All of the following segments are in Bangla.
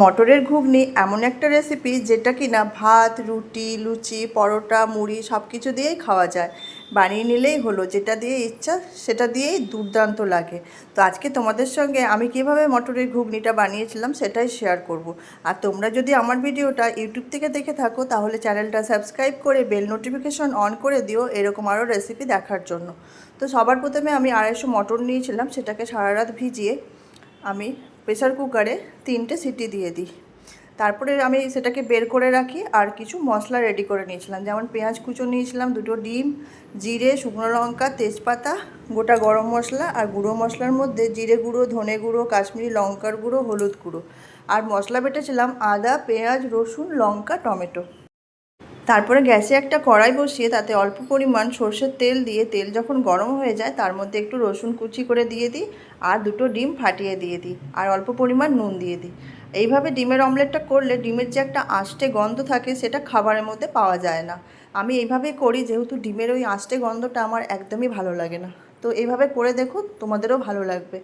মটরের ঘুগনি এমন একটা রেসিপি যেটা কি না ভাত, রুটি, লুচি, পরোটা, মুড়ি সব কিছু দিয়েই খাওয়া যায়। বানিয়ে নিলেই হলো, যেটা দিয়ে ইচ্ছা সেটা দিয়েই দুর্দান্ত লাগে। তো আজকে তোমাদের সঙ্গে আমি কীভাবে মটরের ঘুগনিটা বানিয়েছিলাম সেটাই শেয়ার করব। আর তোমরা যদি আমার ভিডিওটা ইউটিউব থেকে দেখে থাকো, তাহলে চ্যানেলটা সাবস্ক্রাইব করে বেল নোটিফিকেশন অন করে দিও এরকম আরও রেসিপি দেখার জন্য। তো সবার প্রথমে আমি আড়াইশো মটর নিয়েছিলাম, সেটাকে সারা রাত ভিজিয়ে আমি প্রেসার কুকারে তিনটে সিটি দিয়ে দিই। তারপরে আমি সেটাকে বের করে রাখি আর কিছু মশলা রেডি করে নিয়েছিলাম। যেমন পেঁয়াজ কুচো নিয়েছিলাম, দুটো ডিম, জিরে, শুকনো লঙ্কা, তেজপাতা, গোটা গরম মশলা আর গুঁড়ো মশলার মধ্যে জিরে গুঁড়ো, ধনে গুঁড়ো, কাশ্মীরি লঙ্কার গুঁড়ো, হলুদ গুঁড়ো। আর মশলা বেটেছিলাম আদা, পেঁয়াজ, রসুন, লঙ্কা, টমেটো। তারপরে গ্যাসে একটা কড়াই বসিয়ে তাতে অল্প পরিমাণ সর্ষের তেল দিয়ে, তেল যখন গরম হয়ে যায় তার মধ্যে একটু রসুন কুচি করে দিয়ে দিই আর দুটো ডিম ফাটিয়ে দিয়ে দিই আর অল্প পরিমাণ নুন দিয়ে দিই। এইভাবে ডিমের অমলেটটা করলে ডিমের যে একটা আষ্টে গন্ধ থাকে সেটা খাবারের মধ্যে পাওয়া যায় না। আমি এইভাবেই করি যেহেতু ডিমের ওই আষ্টে গন্ধটা আমার একদমই ভালো লাগে না। তো এইভাবে করে দেখো, তোমাদেরও ভালো লাগবে।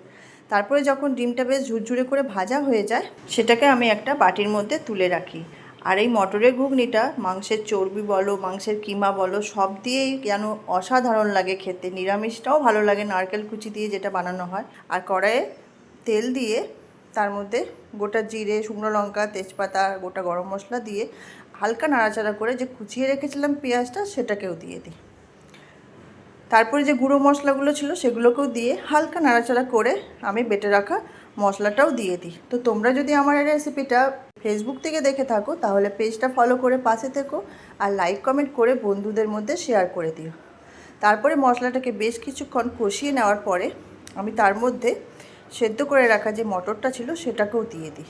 তারপরে যখন ডিমটা বেশ ঝুরঝুরে করে ভাজা হয়ে যায়, সেটাকে আমি একটা বাটির মধ্যে তুলে রাখি। আর এই মটরের ঘুগনিটা, মাংসের চর্বি বলো, মাংসের কিমা বলো, সব দিয়েই যেন অসাধারণ লাগে খেতে। নিরামিষটাও ভালো লাগে নারকেল কুচি দিয়ে যেটা বানানো হয়। আর কড়াইয়ে তেল দিয়ে তার মধ্যে গোটা জিরে, শুকনো লঙ্কা, তেজপাতা, গোটা গরম মশলা দিয়ে হালকা নাড়াচাড়া করে যে কুচিয়ে রেখেছিলাম পেঁয়াজটা, সেটাকেও দিয়ে দিই। তারপরে যে গুঁড়ো মশলাগুলো ছিল, সেগুলোকেও দিয়ে হালকা নাড়াচাড়া করে আমি বেটে রাখা মশলাটাও দিয়ে দিই। তো তোমরা যদি আমার এই রেসিপিটা ফেসবুক থেকে দেখে থাকো, তাহলে পেজটা ফলো করে পাশে থেকো আর লাইক কমেন্ট করে বন্ধুদের মধ্যে শেয়ার করে দিও। তারপরে মশলাটাকে বেশ কিছুক্ষণ কষিয়ে নেওয়ার পরে আমি তার মধ্যে সেদ্ধ করে রাখা যে মটরটা ছিল, সেটাকেও দিয়ে দিই।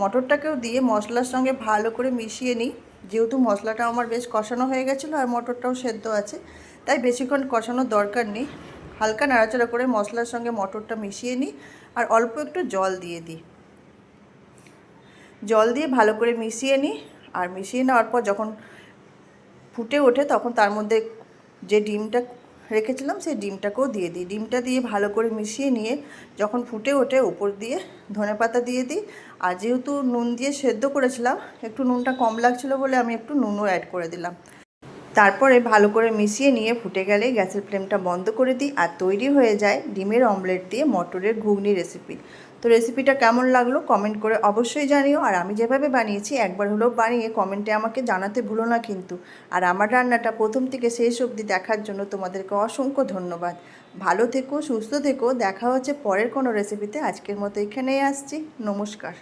মটরটাকেও দিয়ে মশলার সঙ্গে ভালো করে মিশিয়ে নিই। যেহেতু মশলাটা আমার বেশ কষানো হয়ে গেছিল আর মটরটাও সেদ্ধ আছে, তাই বেশিক্ষণ কষানোর দরকার নেই। হালকা নাড়াচাড়া করে মশলার সঙ্গে মটরটা মিশিয়ে নিই আর অল্প একটু জল দিয়ে দিই। জল দিয়ে ভালো করে মিশিয়ে নিই আর মিশিয়ে নেওয়ার পর যখন ফুটে ওঠে তখন তার মধ্যে যে ডিমটা রেখেছিলাম সেই ডিমটাকেও দিয়ে দিই। ডিমটা দিয়ে ভালো করে মিশিয়ে নিয়ে যখন ফুটে ওঠে উপর দিয়ে ধনে পাতা দিয়ে দিই আর যেহেতু নুন দিয়ে সেদ্ধ করেছিলাম, একটু নুনটা কম লাগছিল বলে আমি একটু নুনও অ্যাড করে দিলাম। তারপরে ভালো করে মিশিয়ে নিয়ে ফুটে গেলে গ্যাসের ফ্লেমটা বন্ধ করে দিই আর তৈরি হয়ে যায় ডিমের অমলেট দিয়ে মটরের ঘুগনি রেসিপি তো রেসিপিটা কেমন লাগল কমেন্ট করে অবশ্যই জানিও। আর আমি যেভাবে বানিয়েছি, একবার হলেও বানিয়ে কমেন্টে আমাকে জানাতে ভুলো না কিন্তু। আর আমার রান্নাটা প্রথম থেকে শেষ অবধি দেখার জন্য তোমাদেরকে অসংখ্য ধন্যবাদ। ভালো থেকো, সুস্থ থেকো, দেখা হচ্ছে পরের কোনো রেসিপিতে আজকের মতো এখানেই আসছি। নমস্কার।